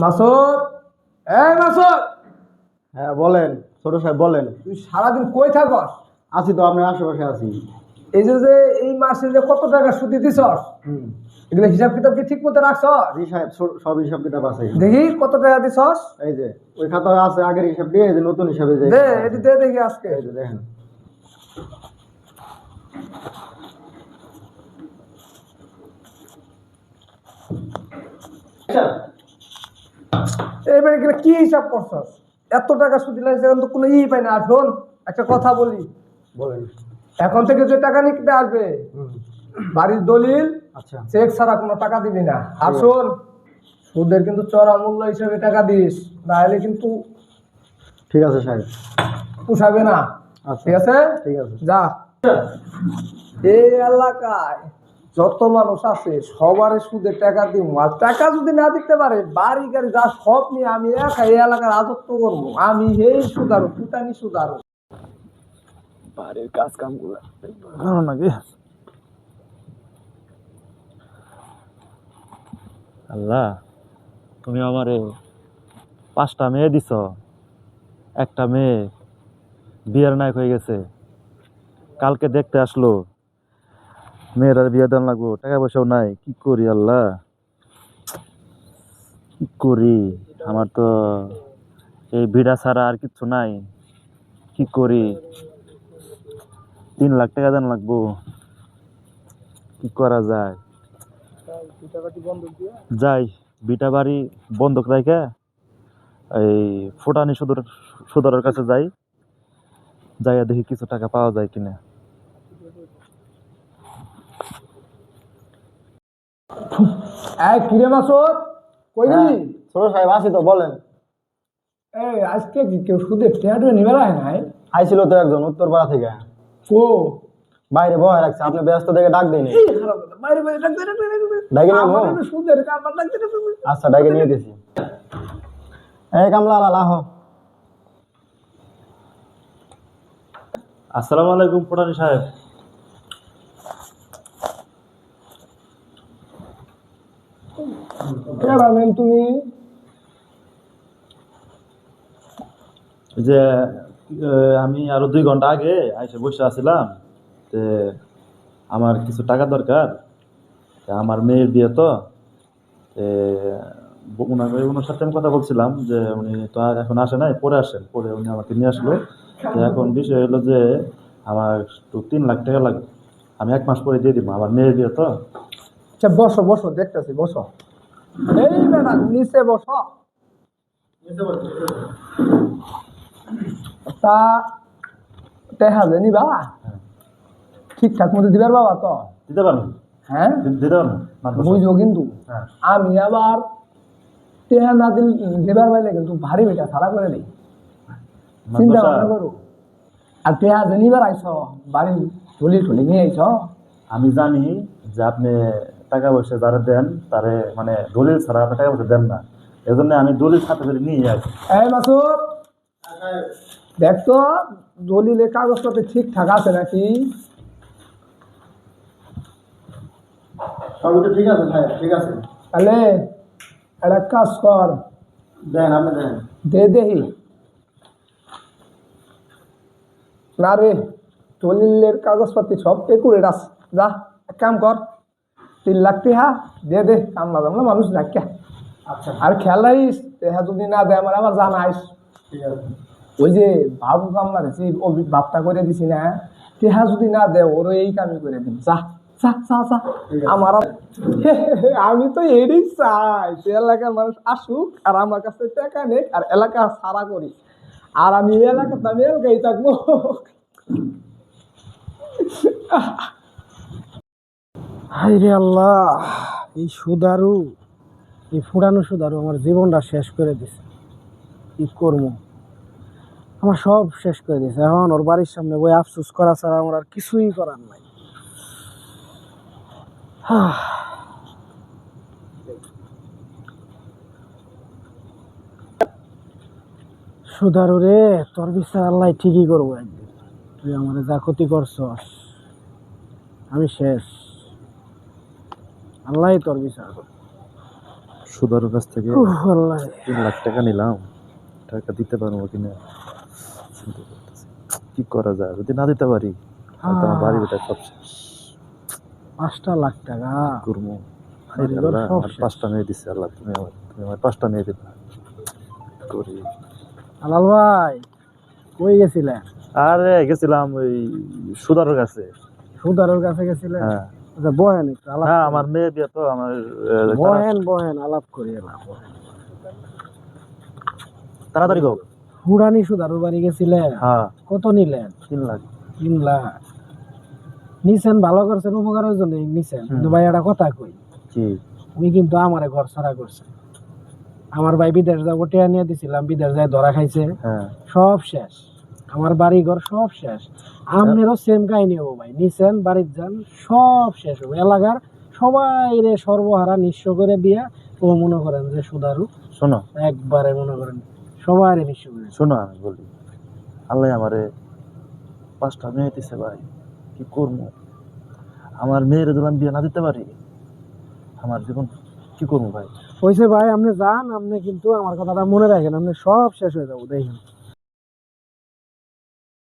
মাসুদ! এই মাসুদ! হ্যাঁ বলেন ছোট সাহেব বলেন। তুই সারাদিন কই থাকস? আছি তো আপনার আশেপাশে আছি। এই যে যে এই মাসে যে কত টাকা সুদি দিছস? এগুলো হিসাব কিতাব কি ঠিক মতো রাখছস? জি সাহেব সব- সব হিসাব কিতাব আছে। দেখি কত টাকা দিছস? এই যে ওই খাতায় আছে আগের হিসাব দিয়ে এই যে নতুন হিসাবে যে দে এটি দে দেখি আজকে। এই যে দেখেন। এইবারে গেলে কি হিসাব করছস? এত টাকা সুদি লাগছে এখন তো কোনো ই পাই না। আর শোন একটা কথা বলি। বলেন। এখন থেকে যে টাকা নিতে আসবে বাড়ির দলিল আচ্ছা। চেক ছাড়া কোনো টাকা দিবি না। আর শোন সুদের কিন্তু চড়া মূল্য হিসেবে টাকা দিস নাহলে কিন্তু ঠিক আছে সাহেব। পোষাবে না। আচ্ছা। ঠিক আছে? ঠিক আছে। যা। এই এলাকায় যত মানুষ আছে সবার সুদের টাকা দিব। আর টাকা যদি না দিতে পারে বাড়ি গাড়ি যা সব নিয়ে আমি একা এই এলাকার রাজত্ব করব। আমি এই সুদারো পুতানি সুদারো। বাড়ির কাজ কামগুলো নাকি আল্লাহ তুমি আমারে পাঁচটা মেয়ে দিছ। একটা মেয়ে বিয়ের নায়ক হয়ে গেছে। কালকে দেখতে আসলো। মেয়ের আর বিয়ে দেওয়া লাগবো, টাকা পয়সাও নাই, কি করি আল্লাহ? কি করি? আমার তো এই ভিড়া ছাড়া আর কিচ্ছু নাই, কি করি? তিন লাখ টাকা দেন লাগবো, কি করা যায়? যাই বিটা বাড়ি বন্ধক রেখে এই ফুটানি সুদর সুদরের কাছে যাই, যাইয়া দেখি কিছু টাকা পাওয়া যায় কিনা। এই কিরে মাসুদ? কই গেলি? ছোট সাহেব আছি তো বলেন। এই আজকে কি কেউ সুদের টেয়াটো নিবে রায় নাই? আইছিল তো একজন উত্তরপাড়া থেকে। ও। বাইরে বয় রাখছে আপনি ব্যস্ত দেখে ডাক দিন এই বাইরে বাইরে ডাক দে, ডাক দে, ডাক দে। ডাকি নেব? আমার একটু সুদের কারবার ডাক দে, আচ্ছা ডাকে নিয়ে দিছি। এই কামলা লালা হ আসসালামু আলাইকুম সাহেব। ভাবেন তুমি যে আমি আরও দুই ঘণ্টা আগে আইসে বসে আছিলাম তে আমার কিছু টাকা দরকার। আমার মেয়ের বিয়ে তো। উনার ওনার সাথে আমি কথা বলছিলাম যে উনি তো আর এখন আসে নাই পরে আসেন। পরে উনি আমাকে নিয়ে আসলো। তো এখন বিষয় হলো যে আমার একটু তিন লাখ টাকা লাগবে। আমি এক মাস পরে দিয়ে দিব আমার মেয়ের বিয়ে তো। আচ্ছা বসো বসো দেখতেছি বসো। এই বেটা নিচে বসো। তা দেখা যায় নিবা ঠিকঠাক মতো দিবার বাবা তো? দিতে পারবেন হ্যাঁ? দি- দিতে মাত্র বুঝো কিন্তু। হ্যাঁ। আমি আবার টেহা না দিল দিবার পাইলে কিন্তু ভারী বেটা সারা করে দিই। চিন্তা ভাবনা করো। আর টেহা যে নিবার আইছ বাড়ি ঠুলি ঠুলি নিয়ে আইছ? আমি জানি যে আপনি টাকা পয়সা যারা দেন তারে মানে দলিল ছাড়া আপনি টাকা পয়সা দেন না। এজন্য আমি দলিল সাথে করে নিয়ে আসি এই মাসুদ দেখতো দলিলে কাগজপত্র ঠিকঠাক আছে নাকি? সবই তো ঠিক আছে ঠিক আছে। তাহলে একটা কাজ কর। দেন আপনি দেন। দে দেহি। না রে দলিলের কাগজপাতি সব একুরেট আছে। যা এক কাম কর। তিন লাখ টিহা দে দে কামলা জামলা মানুষ ডাকিয়া আচ্ছা। আর খেলাইস তেহা যদি না দেয় আমার আবার জানাইস ওই যে বাবু কামলা দিছি ওই বাপটা করে দিছি না তেহা যদি না দেয় ওর এই কামি করে দিন যা আমার আমি তো এরই চাই এলাকার মানুষ আসুক আর আমার কাছে টাকা নেই আর এলাকা সারা করি। আর আমি এই এলাকাতে আমি এলাকাই থাকব। হাই রে আল্লাহ, এই সুদারু, এই ফুরানো সুদারু আমার জীবনটা শেষ করে দিছে। কি করব? আমার সব শেষ করে দিয়েছে এখন ওর বাড়ির সামনে বই আফসোস করা ছাড়া আমার আর কিছুই করার নাই। সুদারু রে, তোর বিচার আল্লাহ ঠিকই করব একদিন। তুই আমার যা ক্ষতি করছস, আমি শেষ। আল্লাহ তোর বিচার। সুদারুর কাছ থেকে আল্লাহ। তিন লাখ টাকা নিলাম। টাকা দিতে পারব কিনা কি করা যায়? যদি না দিতে পারি আমার বাড়ি বেটা সব শেষ। পাঁচটা লাখ টাকা? করব। পাঁচটা মেয়ে দিচ্ছে আল্লাহ তুমি আমার তুমি আমার পাঁচটা মেয়ে দিবে। করি। আলাল ভাই কই গেছিলেন আরে গেছিলাম ওই সুদারুর কাছে। সুদারোর কাছে গেছিলেন হ্যাঁ। আচ্ছা বহেন একটু আলাপ হ্যাঁ আমার মেয়ে বিয়ে তো আমার বহেন বহেন আলাপ করি তাড়াতাড়ি হোক হুরানি সুদারুর বাড়ি গেছিলেন হ্যাঁ। কত নিলেন? তিন লাখ। তিন লাখ। নিছেন ভালো করছেন উপকারের জন্য নিছেন। কিন্তু। ভাই একটা কথা কই? উনি কিন্তু আমারে ঘর ছাড়া করছে। আমার ভাই বিদেশ যাব টেয়া নিয়ে দিছিলাম বিদেশ যায় ধরা খাইছে। হ্যাঁ। সব শেষ। আমার বাড়ি ঘর সব শেষ। আপনারও সেম কাহিনী হব ভাই। নিছেন বাড়ির যান সব শেষ হবে। এলাকার সবাই রে সর্বহারা নিঃস্ব করে দিয়া ও মনে করেন যে সুদারু শোনো। একবারে মনে করেন সবাই রে নিঃস্ব করে। শোনো আমি বলি আল্লাহ আমারে পাঁচটা মেয়ে দিছে ভাই কি করব? আমার মেয়ের যদি আমি বিয়ে না দিতে পারি? আমার জীবন কি করব ভাই? হয়েছে ভাই আপনি যান আপনি কিন্তু আমার কথাটা মনে রাখেন আপনি সব শেষ হয়ে যাব দেখেন।